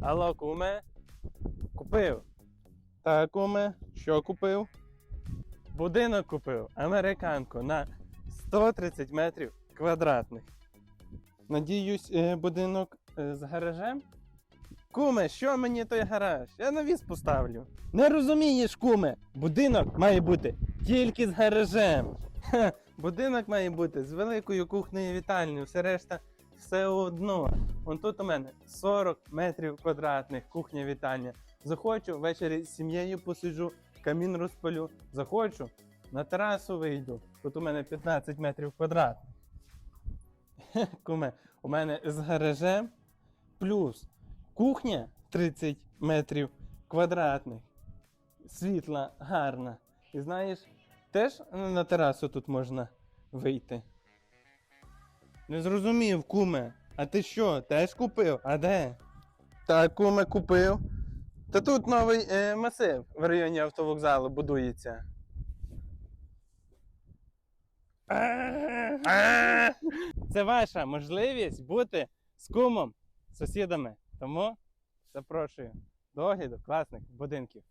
Алло, куме? Купив. Так, куме, що купив? Будинок купив, американку на 130 метрів квадратних. Надіюсь, е, будинок е, з гаражем? Куме, що мені той гараж? Я навіс поставлю. Не розумієш, куме, будинок має бути тільки з гаражем. Ха, будинок має бути з великою кухнею вітальнею, все решта все одно. Вон тут у мене 40 метрів квадратних, кухня вітальня. Захочу, ввечері з сім'єю посиджу, камін розпалю. Захочу, на терасу вийду. Тут у мене 15 метрів квадратних. Куме, у мене з гаражем плюс кухня 30 метрів квадратних. Світла, гарна. І знаєш, теж на терасу тут можна вийти. Не зрозумів, куме. А ти що, теж купив? А де? Так, куме, купив. Та тут новий е, масив в районі автовокзалу будується. Це ваша можливість бути з кумом, сусідами. Тому запрошую до огляду класних будинків.